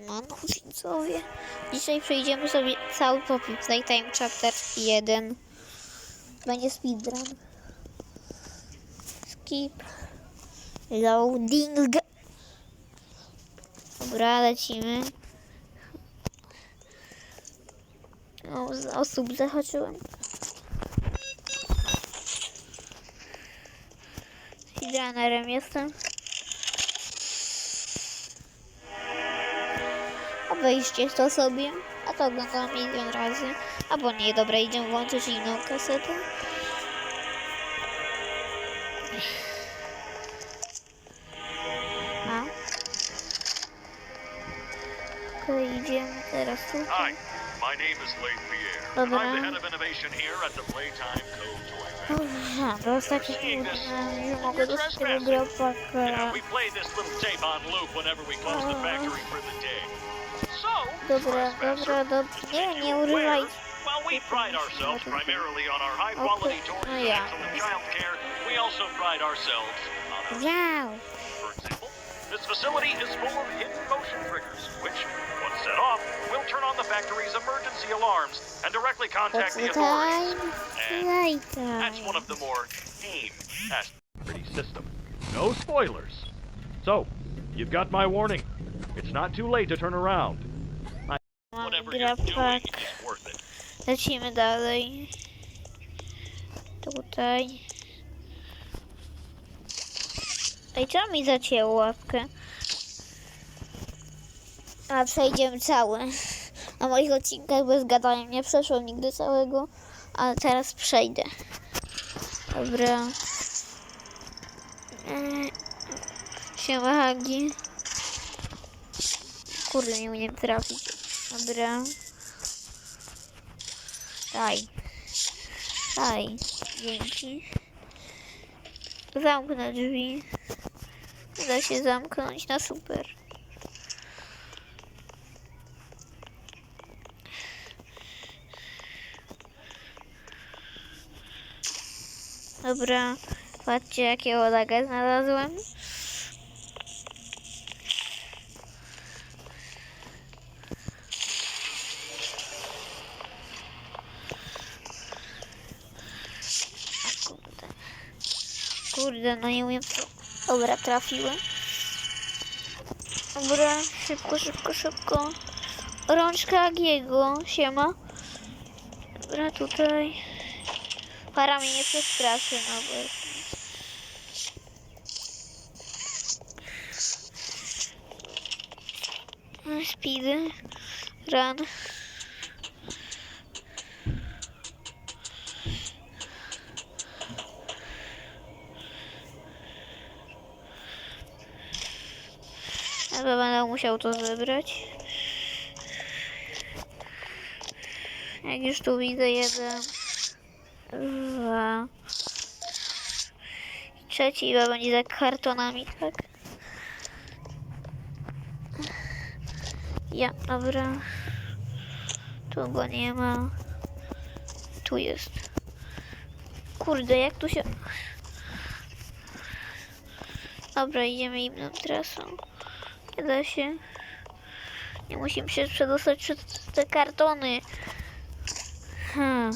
No, no widzowie. Dzisiaj przejdziemy sobie cały Poppy Playtime Chapter 1. Będzie speedrun. Skip. Loading. Dobra, lecimy. O, z osób zahaczyłem. Speedrunnerem jestem. Obejście to sobie, a to oglądam milion razy. Albo nie, dobra, idziemy włączyć inną kasetę. A? Okej, idziemy teraz Hi, tutaj. my name is Leigh Pierre. Dobra. I'm the head of innovation here at the Playtime Co. Toy Aha, dostać trudne, że mogę dostać tego gropaka. And we play this little tape on loop whenever we close the factory for the day. Dobra, dobra, dobra. Nie, nie urywaj. Well, we pride ourselves primarily on our high quality Oh, and excellent child care. We also pride ourselves on our Wow. For example, this facility is full of hidden motion triggers, which, once set off, will turn on the factory's emergency alarms and directly contact the authorities. And That's one of the more tame aspects system. No spoilers. So, you've got my warning. It's not too late to turn around. It. Lecimy dalej. Tutaj. Ej, czemu mi zacięło łapkę? A przejdziemy cały. Na moich odcinkach bez gadania nie przeszło nigdy całego, ale teraz przejdę. Dobra. Eee, Siema Hagi. Kurde, nie umiem trafić. Dobra. Daj. Daj. Dzięki. Zamknę drzwi. Da się zamknąć na super. Dobra. Patrzcie jakiego laga znalazłem. Kurde. Kurde, no nie umiem co. Dobra, trafiłem. Dobra, szybko, szybko, szybko. Rączka Agiego, siema. Dobra, tutaj. Para mnie nie przestraszy, no bo... Speed. Run. Chyba będę musiał to zebrać. Jak już tu widzę jeden, dwa. Trzeci chyba będzie za kartonami, tak? Ja, dobra. Tu go nie ma. Tu jest. Kurde, jak tu się... Dobra, idziemy inną trasą. Nie da się. Nie musimy się przedostać przez te kartony. Hmm.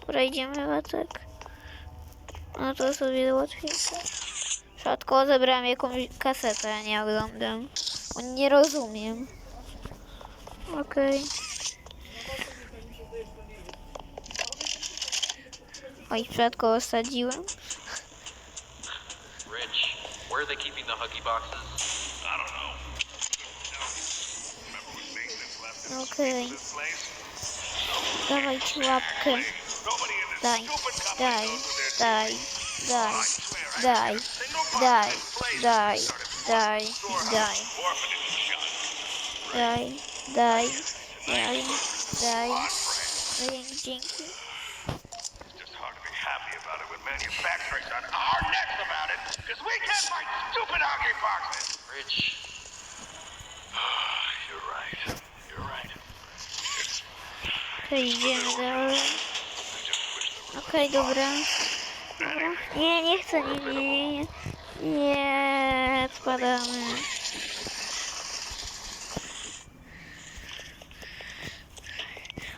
Dobra, idziemy chyba tak. No to sobie łatwiejsze. Rzadko zebrałem jakąś kasetę, nie oglądam. Nie rozumiem. Okej. Oj, przypadkowo osadziłem. Rich, where are they keeping the Huggy boxes? Okej. Okay. Dawajcie łapkę. Daj, daj, daj, daj, daj, daj, daj, daj, daj. Daj, daj, daj, daj. Dzięki. manufacturers on our necks about it, because we can't fight stupid hockey boxes. Rich. Okej, idziemy dalej. Okej, dobra. Dobra. Nie, nie chcę, nie, nie, nie. Nie, spadamy.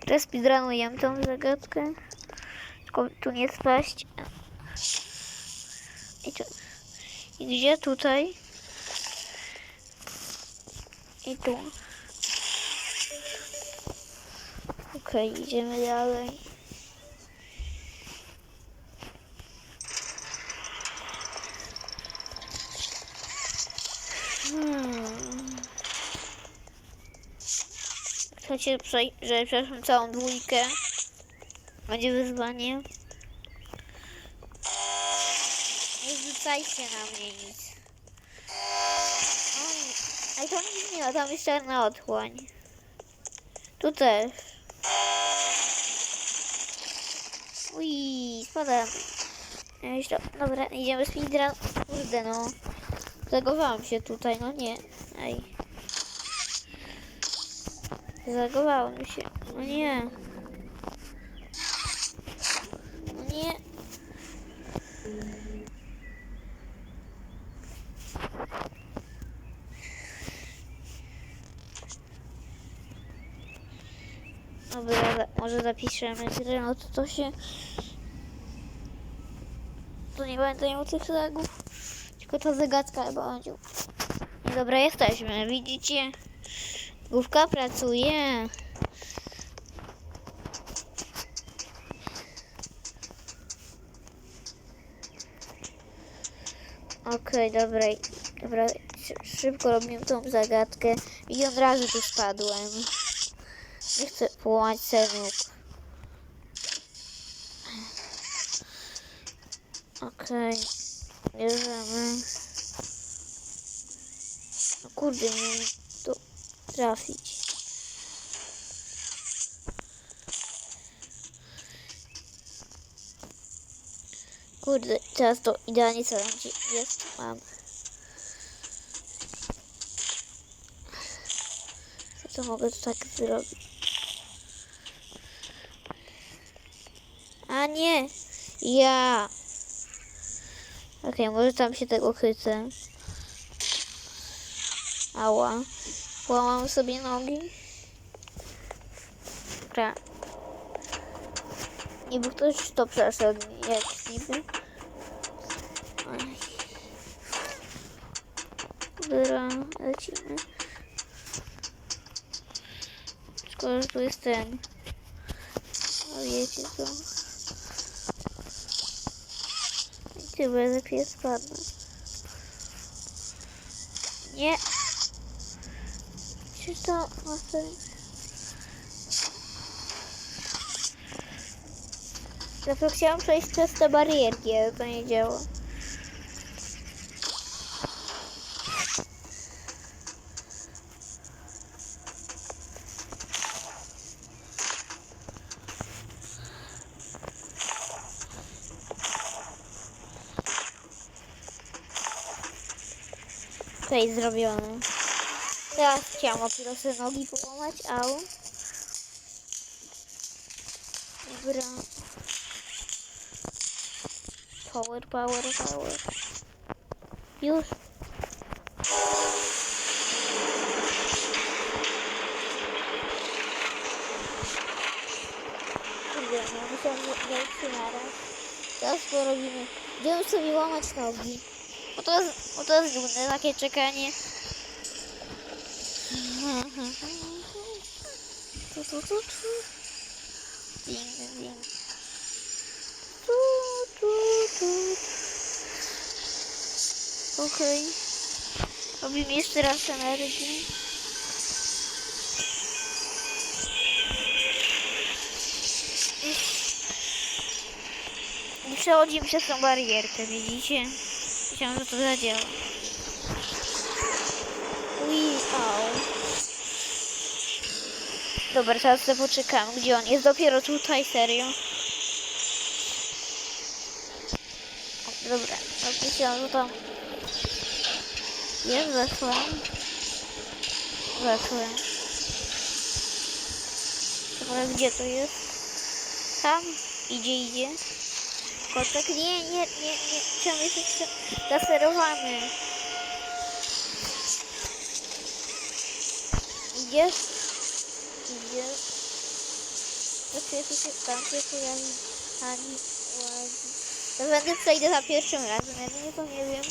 Teraz speedrunujemy tą zagadkę. Tylko tu nie spaść. I, tu. I gdzie tutaj? I tu. Okej, idziemy dalej. Hmm. Chcecie, że przeszłam całą dwójkę? Będzie wyzwanie. Nie rzucajcie na mnie nic. O, nie. Ale to nic nie ma, tam jest czarna otchłań. Tu też. Ui, spadamy. Ej, to- Dobra, idziemy speedrun. Kurde no. Zagowałam się tutaj, no nie. Ej. Zagowałem się. No nie. No nie. Dobra, za- może zapiszemy grę, no to to się... To nie będę tych lagów. Tylko ta zagadka będzie. Dobra, jesteśmy, widzicie? Główka pracuje. Okej, dobra, dobra, szy- szybko robimy tą zagadkę i od razu tu spadłem. Nie chcę połamać cenów. Okej, bierzemy. No kurde, nie wiem tu trafić. Kurde, teraz to idealnie co jest. Mam. Co to mogę tu tak zrobić? A nie! Ja! Okej, może tam się tego chwycę. Ała. Połamam sobie nogi. Dobra. Niby ktoś to przeszedł, jak niby. Dobra, lecimy. Skoro tu jest ten. A wiecie co? Ty będę pies spadnę. Nie. Czy to ma sens? Zawsze chciałam przejść przez te barierki, ale to nie działa. Okej, zrobione. Teraz chciałam dopiero sobie nogi połamać, au. Dobra. Power, power, power. Już. Kurde, no musiałam wejść naraz. Teraz porobimy. Będziemy sobie łamać nogi. Bo to jest, bo to jest nudne, takie czekanie. Tu, tu, tu, tu. Ding, ding. Tu, tu, tu. Okej. Robimy jeszcze raz energię. I przechodzimy przez tą barierkę, widzicie? Myślałam, że to zadziała. Ui. Dobra, teraz sobie poczekam. Gdzie on jest? Dopiero tutaj, serio. Dobra, myślałam, że tam... Jest, weszłam. Weszłam. Dobra, gdzie to jest? Tam? Idzie, idzie. Kotek, nie, nie, nie, nie. Czemu jesteś zaserowany? Idziesz? Idziesz? Tu się tam się pojawi ani ładzi. To będę przejdę za pierwszym razem, nie to nie wiem.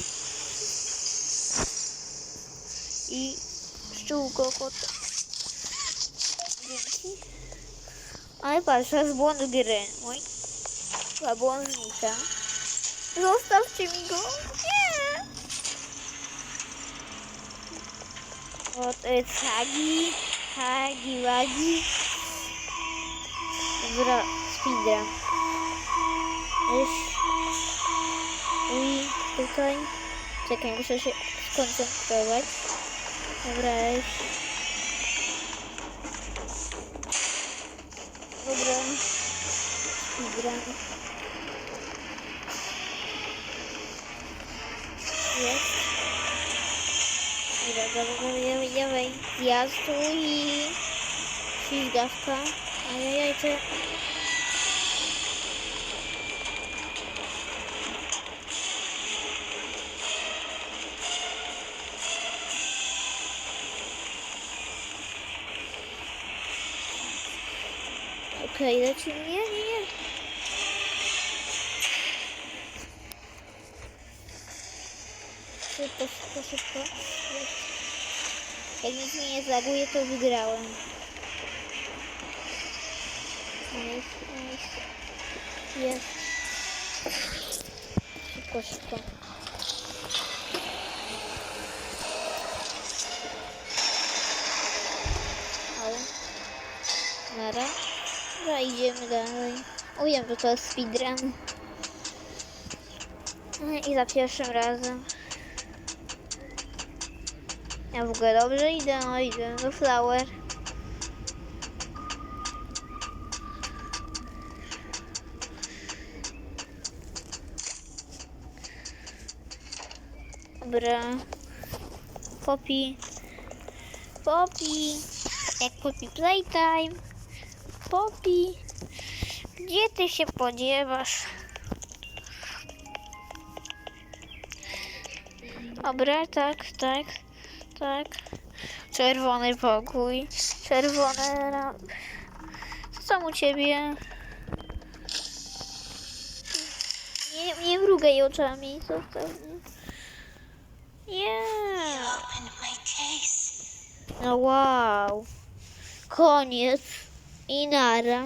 I pszczółko kot. Dzięki. Ale patrz, to jest błąd gry. Mój. Chyba błąd znika. Zostawcie mi go. Nie. O, to jest Hagi. Hagi, Wagi. Dobra, speedrun. Jest. I tutaj. Czekaj, muszę się skoncentrować. Dobra, jest. Dobra. Speedrun. Dobra, dobra, dobra, dawaj, dawaj. Zjazd tu i... Ślizgawka. Ajajaj, to... Okej, lecimy. Szybko, szybko. Jak nic mi nie zaguje, to wygrałem. Jest, jest. Jest. Szybko, szybko. Au. Nara. Dobra, idziemy dalej. Wiem, że to jest speedrun. No I za pierwszym razem. Ja w ogóle dobrze idę, no idę do Flower. Dobra. Poppy. Poppy. Jak Poppy Playtime. Poppy. Gdzie ty się podziewasz? Dobra, tak, tak, tak. Czerwony pokój. Czerwone ram... Co tam u ciebie? Nie, nie mrugaj oczami, zostaw mnie. Nie. No wow. Koniec. I nara.